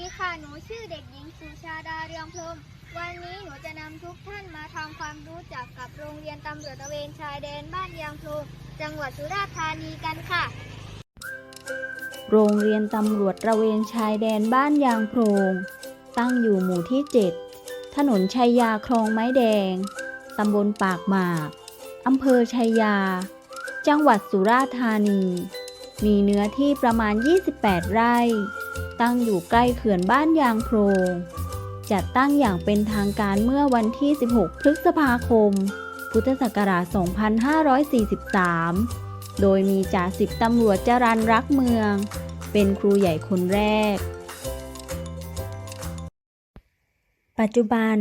ีค่ะ หนูชื่อเด็กหญิงสุชาดาเรืองพรมวันนี้หนูจะนำทุกท่านมาทำความรู้จักกับโรงเรียนตำรวจตระเวนชายแดนบ้านยางพลูจังหวัดสุราษฎร์ธานีกันค่ะ โรงเรียนตำรวจตระเวนชายแดนบ้านยางโพรงตั้งอยู่หมู่ที่ 7 ถนนชัยยาคลองไม้แดง ตำบลปากหมากอำเภอชัยยา จังหวัดสุราษฎร์ธานี มีเนื้อที่ประมาณ 28 ไร่ ตั้งอยู่ใกล้เขื่อนบ้านยางโพรง จัดตั้งอย่างเป็นทางการเมื่อวันที่ 16 พฤษภาคม พุทธศักราช 2543 โดยมีจ่าสิบตำรวจจรันรักเมือง เป็นครูใหญ่คนแรก ปัจจุบัน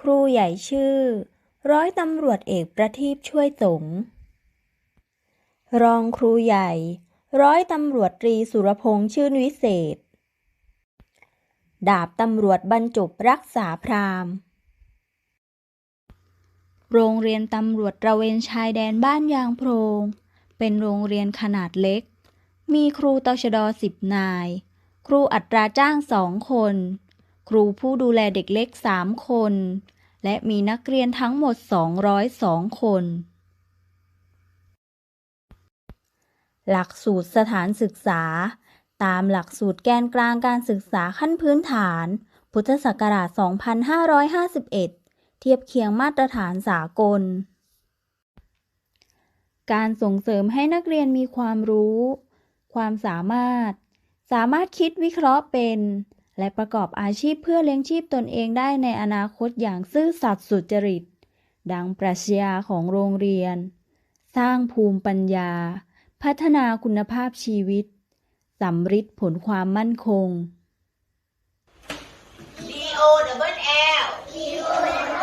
ครูใหญ่ชื่อ ร้อยตำรวจเอกประทีปช่วยสงฆ์รองครูใหญ่ ร้อยตำรวจตรีสุรพงษ์ชื่นวิเศษ ดาบตำรวจบรรจบรักษาพรามโรงเรียนตำรวจระเวนชายแดนบ้านยางโพรง เป็นโรงเรียนขนาดเล็ก มีครูตชดสิบนาย ครูอัตราจ้างสองคน ครูผู้ดูแลเด็กเล็กสามคน และมีนักเรียนทั้งหมด 202 คน หลักสูตรสถานศึกษา ตามหลักสูตรแกนกลางการศึกษาขั้นพื้นฐาน พุทธศักราช 2551 เทียบเคียงมาตรฐานสากล การส่งเสริมให้นักเรียนมีความรู้ ความสามารถ สามารถคิดวิเคราะห์เป็น และประกอบอาชีพเพื่อเลี้ยงชีพตนเองได้ในอนาคตอย่างซื่อสัตย์สุจริต ดังปรัชญาของโรงเรียน สร้างภูมิปัญญา พัฒนาคุณภาพชีวิต สำฤทธิ์ผลความมั่นคง D O double L D O double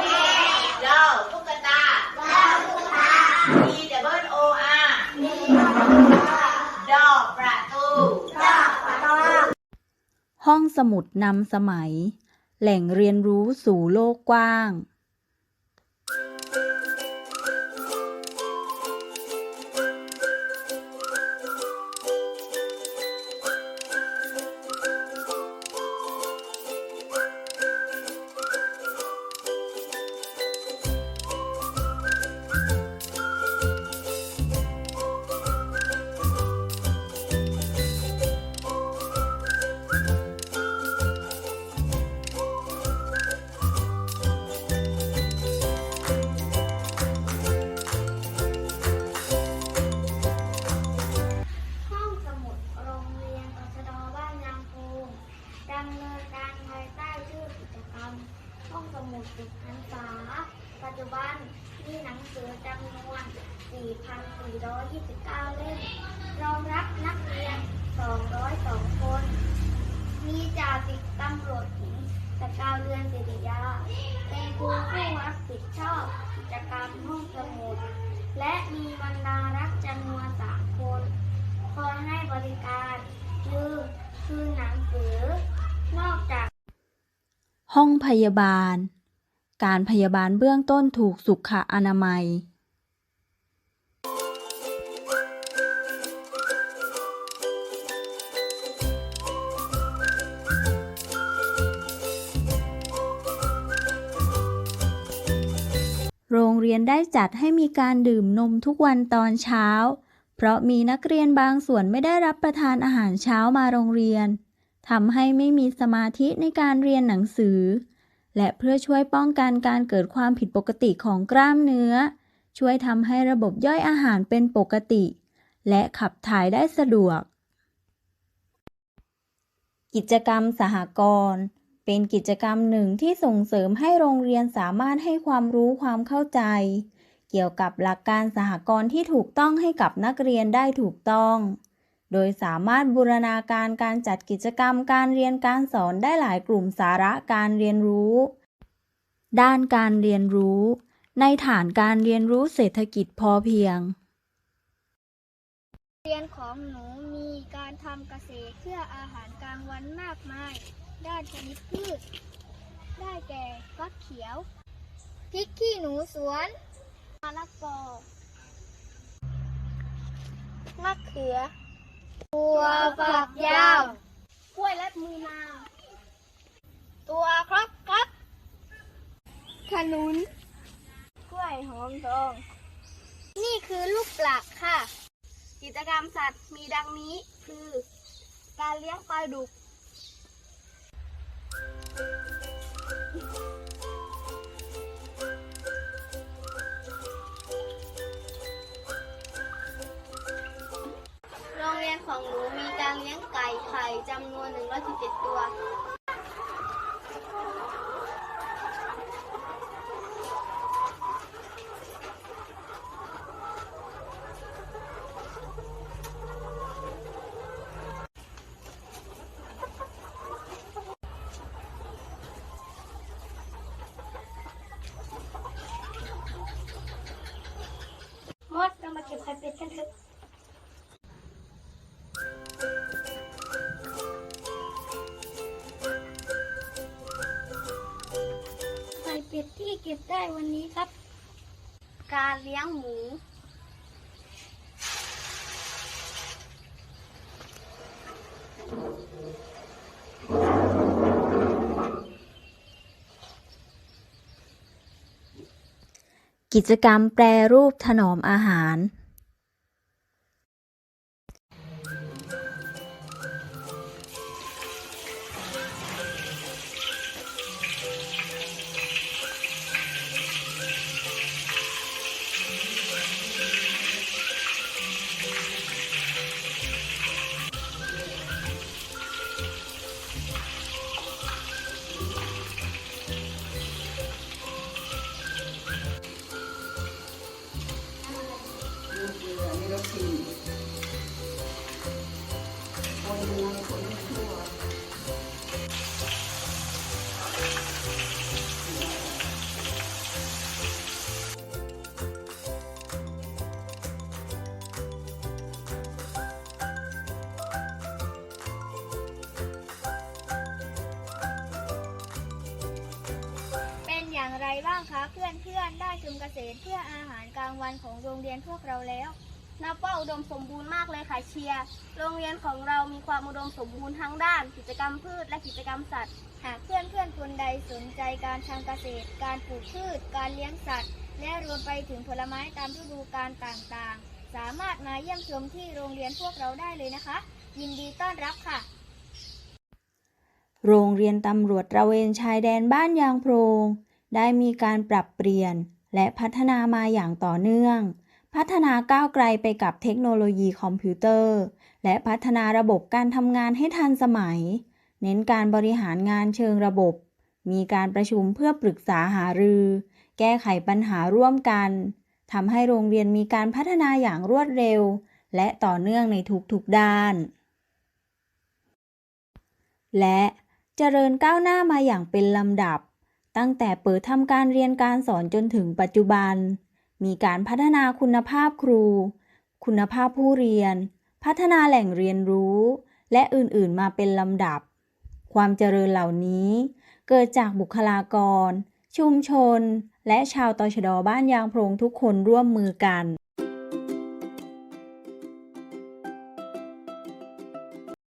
L ดาวตุ๊กตาดาวตุ๊กตา D double O R D double O R ดอกประตูดอกประตู ห้องสมุดนำสมัย แหล่งเรียนรู้สู่โลกกว้าง 4,429 เล่ม รองรับนักเรียน 202 คน มีจ่าสิบตำรวจหญิงสกาวเรือนสิริยา เป็นครูผู้รับผิดชอบ กิจกรรมห้องสมุด และมีบรรดารักจำนวนสามคน คอยให้บริการคือคืนหนังสือ นอกจาก ห้องพยาบาล การพยาบาลเบื้องต้นถูกสุขอนามัย เรียนได้จัดให้มีการดื่มนมทุกวันตอนเช้า เพราะมีนักเรียนบางส่วนไม่ได้รับประทานอาหารเช้ามาโรงเรียนทำให้ไม่มีสมาธิในการเรียนหนังสือ และเพื่อช่วยป้องกันการเกิดความผิดปกติของกล้ามเนื้อ ช่วยทำให้ระบบย่อยอาหารเป็นปกติ และขับถ่ายได้สะดวก กิจกรรมสหกรณ์ เป็นกิจกรรมหนึ่งที่ส่งเสริมให้โรงเรียนสามารถให้ความรู้ความเข้าใจ เกี่ยวกับหลักการสหกรณ์ที่ถูกต้องให้กับนักเรียนได้ถูกต้อง โดยสามารถบูรณาการการจัดกิจกรรมการเรียนการสอนได้หลายกลุ่มสาระการเรียนรู้ ด้านการเรียนรู้ ในฐานการเรียนรู้เศรษฐกิจพอเพียง เรียนของหนูมีการทำเกษตรเพื่ออาหารกลางวันมากมาย ด้านชนิดพืช ได้แก่ฟักเขียว พริกขี้หนูสวนมะละกอมะเขือถั่วฝักยาวกล้วยและมือนางตัวครับครับขนุน กล้วยหอมทอง นี่คือลูกปลักค่ะ กิจกรรมสัตว์มีดังนี้คือ การเลี้ยงปลาดุก ของหนูมีการเลี้ยงไก่ไข่จำนวน 117 ตัวมดเรามาเก็บไข่เป็ดกันเถอะ วันนี้ครับ การเลี้ยงหมู กิจกรรมแปรรูปถนอมอาหาร เป็นอย่างไรบ้างคะเพื่อนเพื่อนๆ ได้ชุมเกษตรเพื่ออาหารกลางวันของโรงเรียนพวกเราแล้ว นับว่าอุดมสมบูรณ์มากเลยค่ะเชียร์ โรงเรียนของเรามีความอุดมสมบูรณ์ทั้งด้าน กิจกรรมพืชและกิจกรรมสัตว์ หากเพื่อนเพื่อนคนใดสนใจการทำเกษตร การปลูกพืช การเลี้ยงสัตว์ และรวมไปถึงผลไม้ตามฤดูกาลต่างๆ สามารถมาเยี่ยมชมที่โรงเรียนพวกเราได้เลยนะคะ ยินดีต้อนรับค่ะ โรงเรียนตำรวจตระเวนชายแดนบ้านยางโพรง ได้มีการปรับเปลี่ยนและพัฒนามาอย่างต่อเนื่อง พัฒนาก้าวไกลไปกับเทคโนโลยีคอมพิวเตอร์ และพัฒนาระบบการทำงานให้ทันสมัย เน้นการบริหารงานเชิงระบบ มีการประชุมเพื่อปรึกษาหารือ แก้ไขปัญหาร่วมกันทำให้โรงเรียนมีการพัฒนาอย่างรวดเร็ว และต่อเนื่องในทุกๆด้าน และเจริญก้าวหน้ามาอย่างเป็นลำดับ ตั้งแต่เปิดทำการเรียนการสอนจนถึงปัจจุบัน มีการพัฒนาคุณภาพครู คุณภาพผู้เรียน พัฒนาแหล่งเรียนรู้ และอื่นๆมาเป็นลำดับ ความเจริญเหล่านี้ เกิดจากบุคลากร ชุมชน และชาวตชดบ้านยางโพรงทุกคนร่วมมือกัน